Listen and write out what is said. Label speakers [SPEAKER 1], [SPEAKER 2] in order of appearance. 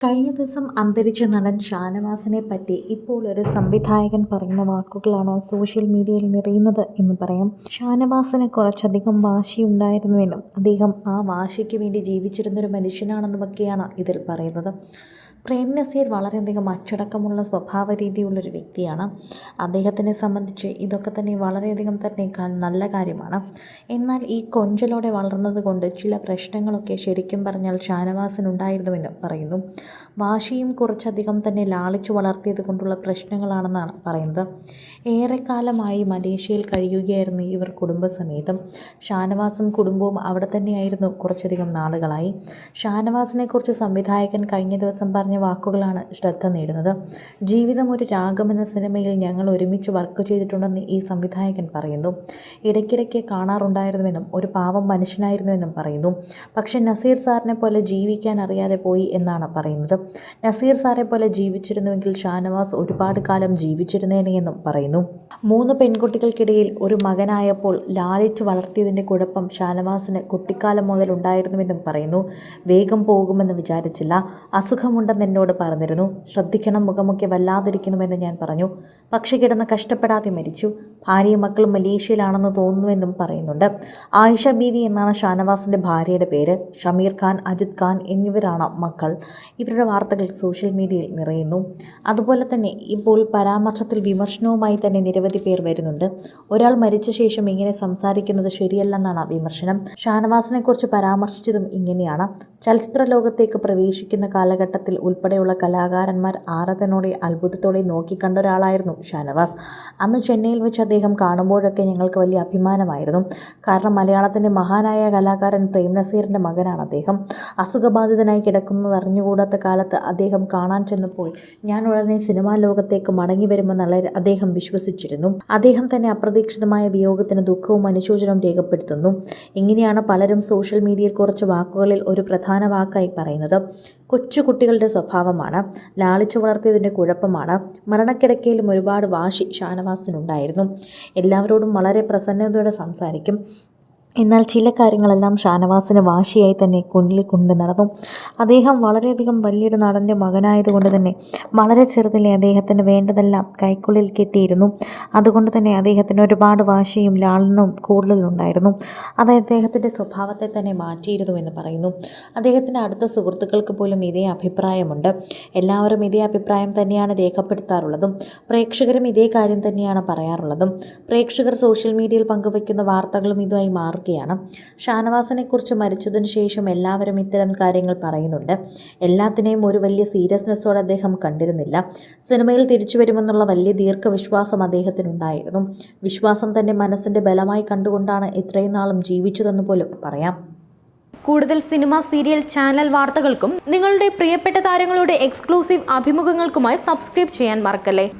[SPEAKER 1] കഴിഞ്ഞ ദിവസം അന്തരിച്ച നടൻ ഷാനവാസിനെ പറ്റി ഇപ്പോൾ ഒരു സംവിധായകൻ പറയുന്ന വാക്കുകളാണ് സോഷ്യൽ മീഡിയയിൽ നിറയുന്നത് എന്ന് പറയാം. ഷാനവാസിന് കുറച്ചധികം വാശിയുണ്ടായിരുന്നുവെന്നും അദ്ദേഹം ആ വാശിക്ക് വേണ്ടി ജീവിച്ചിരുന്നൊരു മനുഷ്യനാണെന്നുമൊക്കെയാണ് ഇതിൽ പറയുന്നത്. പ്രേം നസീർ വളരെയധികം അച്ചടക്കമുള്ള സ്വഭാവ രീതിയുള്ളൊരു വ്യക്തിയാണ്. അദ്ദേഹത്തിനെ സംബന്ധിച്ച് ഇതൊക്കെ തന്നെ വളരെയധികം തന്നെ നല്ല കാര്യമാണ്. എന്നാൽ ഈ കൊഞ്ചലോടെ വളർന്നത് കൊണ്ട് ചില പ്രശ്നങ്ങളൊക്കെ ശരിക്കും പറഞ്ഞാൽ ഷാനവാസിനുണ്ടായിരുന്നുവെന്ന് പറയുന്നു. വാശിയും കുറച്ചധികം തന്നെ ലാളിച്ചു വളർത്തിയത് കൊണ്ടുള്ള പ്രശ്നങ്ങളാണെന്നാണ് പറയുന്നത്. ഏറെക്കാലമായി മലേഷ്യയിൽ കഴിയുകയായിരുന്നു ഇവർ കുടുംബസമേതം. ഷാനവാസും കുടുംബവും അവിടെ തന്നെയായിരുന്നു കുറച്ചധികം നാളുകളായി. ഷാനവാസിനെക്കുറിച്ച് സംവിധായകൻ കഴിഞ്ഞ ദിവസം വാക്കുകളാണ് ശ്രദ്ധ നേടുന്നത്. ജീവിതം ഒരു രാഗം എന്ന സിനിമയിൽ ഞങ്ങൾ ഒരുമിച്ച് വർക്ക് ചെയ്തിട്ടുണ്ടെന്ന് ഈ സംവിധായകൻ പറയുന്നു. ഇടയ്ക്കിടയ്ക്ക് കാണാറുണ്ടായിരുന്നുവെന്നും ഒരു പാവം മനുഷ്യനായിരുന്നുവെന്നും പറയുന്നു. പക്ഷേ നസീർ സാറിനെ പോലെ ജീവിക്കാൻ അറിയാതെ പോയി എന്നാണ് പറയുന്നത്. നസീർ സാറെ പോലെ ജീവിച്ചിരുന്നുവെങ്കിൽ ഷാനവാസ് ഒരുപാട് കാലം ജീവിച്ചിരുന്നേനെ എന്നും പറയുന്നു. മൂന്ന് പെൺകുട്ടികൾക്കിടയിൽ ഒരു മകനായപ്പോൾ ലാളിച്ച് വളർത്തിയതിന്റെ കുഴപ്പം ഷാനവാസിന് കുട്ടിക്കാലം മുതൽ ഉണ്ടായിരുന്നുവെന്നും പറയുന്നു. വേഗം പോകുമെന്ന് വിചാരിച്ചില്ല. അസുഖമുണ്ടെന്ന് എന്നോട് പറഞ്ഞിരുന്നു ശ്രദ്ധിക്കണം മുഖമൊക്കെ വല്ലാതിരിക്കുന്നുവെന്ന് ഞാൻ പറഞ്ഞു. പക്ഷി കിടന്ന് കഷ്ടപ്പെടാതെ മരിച്ചു. ഭാര്യയും മക്കളും മലേഷ്യയിലാണെന്ന് തോന്നുന്നുവെന്നും പറയുന്നുണ്ട്. ആയിഷ ബീവി എന്നാണ് ഷാനവാസിന്റെ ഭാര്യയുടെ പേര്. ഷമീർ ഖാൻ അജിത് ഖാൻ എന്നിവരാണ് മക്കൾ. ഇവരുടെ വാർത്തകൾ സോഷ്യൽ മീഡിയയിൽ നിറയുന്നു. അതുപോലെ തന്നെ ഇപ്പോൾ പരാമർശത്തിൽ വിമർശനവുമായി തന്നെ നിരവധി പേർ വരുന്നുണ്ട്. ഒരാൾ മരിച്ച ശേഷം ഇങ്ങനെ സംസാരിക്കുന്നത് ശരിയല്ലെന്നാണ് വിമർശനം. ഷാനവാസിനെക്കുറിച്ച് പരാമർശിച്ചതും ഇങ്ങനെയാണ്. ചലച്ചിത്ര ലോകത്തേക്ക് പ്രവേശിക്കുന്ന കാലഘട്ടത്തിൽ ഉൾപ്പെടെയുള്ള കലാകാരന്മാർ ആരാധനോടെ അത്ഭുതത്തോടെ നോക്കിക്കണ്ട ഒരാളായിരുന്നു ഷാനവാസ്. അന്ന് ചെന്നൈയിൽ വെച്ച് അദ്ദേഹം കാണുമ്പോഴൊക്കെ ഞങ്ങൾക്ക് വലിയ അഭിമാനമായിരുന്നു. കാരണം മലയാളത്തിന്റെ മഹാനായ കലാകാരൻ പ്രേം നസീറിന്റെ മകനാണ് അദ്ദേഹം. അസുഖബാധിതനായി കിടക്കുന്നത് അറിഞ്ഞുകൂടാത്ത കാലത്ത് അദ്ദേഹം കാണാൻ ചെന്നപ്പോൾ ഞാൻ ഉടനെ സിനിമാ ലോകത്തേക്ക് മടങ്ങി വരുമെന്നുള്ള അദ്ദേഹം വിശ്വസിച്ചിരുന്നു. അദ്ദേഹം തന്നെ അപ്രതീക്ഷിതമായ വിയോഗത്തിന് ദുഃഖവും അനുശോചനവും രേഖപ്പെടുത്തുന്നു. ഇങ്ങനെയാണ് പലരും സോഷ്യൽ മീഡിയയിൽ കുറച്ച് വാക്കുകളിൽ ഒരു പ്രധാന വാക്കായി പറയുന്നത്. കൊച്ചു കുട്ടികളുടെ സ്വഭാവമാണ്. ലാളിച്ചു വളർത്തിയതിന്റെ കുഴപ്പമാണ്. മരണക്കിടക്കയിലും ഒരുപാട് വാശി ഷാനവാസിനുണ്ടായിരുന്നു. എല്ലാവരോടും വളരെ പ്രസന്നതയോടെ സംസാരിക്കും. എന്നാൽ ചില കാര്യങ്ങളെല്ലാം ഷാനവാസിന് വാശിയായി തന്നെ കുണ്ടിൽ കൊണ്ട് നടന്നു. അദ്ദേഹം വളരെയധികം വലിയൊരു നടന്റെ മകനായതുകൊണ്ട് തന്നെ വളരെ ചെറുതിലെ അദ്ദേഹത്തിന് വേണ്ടതെല്ലാം കൈക്കുള്ളിൽ കെട്ടിയിരുന്നു. അതുകൊണ്ട് തന്നെ അദ്ദേഹത്തിന് ഒരുപാട് വാശിയും ലാളനവും കൂടുതലുണ്ടായിരുന്നു. അത് അദ്ദേഹത്തിന്റെ സ്വഭാവത്തെ തന്നെ മാറ്റിയിരുന്നു എന്ന് പറയുന്നു. അദ്ദേഹത്തിന്റെ അടുത്ത സുഹൃത്തുക്കൾക്ക് പോലും ഇതേ അഭിപ്രായമുണ്ട്. എല്ലാവരും ഇതേ അഭിപ്രായം തന്നെയാണ് രേഖപ്പെടുത്താറുള്ളതും. പ്രേക്ഷകരും ഇതേ കാര്യം തന്നെയാണ് പറയാറുള്ളതും. പ്രേക്ഷകർ സോഷ്യൽ മീഡിയയിൽ പങ്കുവയ്ക്കുന്ന വാർത്തകളും ഇതുമായി മാറുകയാണ് ഷാനവാസിനെക്കുറിച്ച് മരിച്ചതിന് ശേഷം എല്ലാവരും ഇത്തരം കാര്യങ്ങൾ പറയുന്നുണ്ട്. എല്ലാത്തിനെയും ഒരു വലിയ സീരിയസ്നെസ്സോടെ അദ്ദേഹം കണ്ടിരുന്നില്ല. സിനിമയിൽ തിരിച്ചു വരുമെന്നുള്ള വലിയ ദീർഘവിശ്വാസം അദ്ദേഹത്തിനുണ്ടായിരുന്നു. വിശ്വാസം തന്റെ മനസ്സിന്റെ ബലമായി കണ്ടുകൊണ്ടാണ് ഇത്രയും നാളും ജീവിച്ചതെന്ന് പോലും പറയാം.
[SPEAKER 2] കൂടുതൽ സിനിമ സീരിയൽ ചാനൽ വാർത്തകൾക്കും നിങ്ങളുടെ പ്രിയപ്പെട്ട താരങ്ങളുടെ എക്സ്ക്ലൂസീവ് അഭിമുഖങ്ങൾക്കുമായി സബ്സ്ക്രൈബ് ചെയ്യാൻ മറക്കല്ലേ?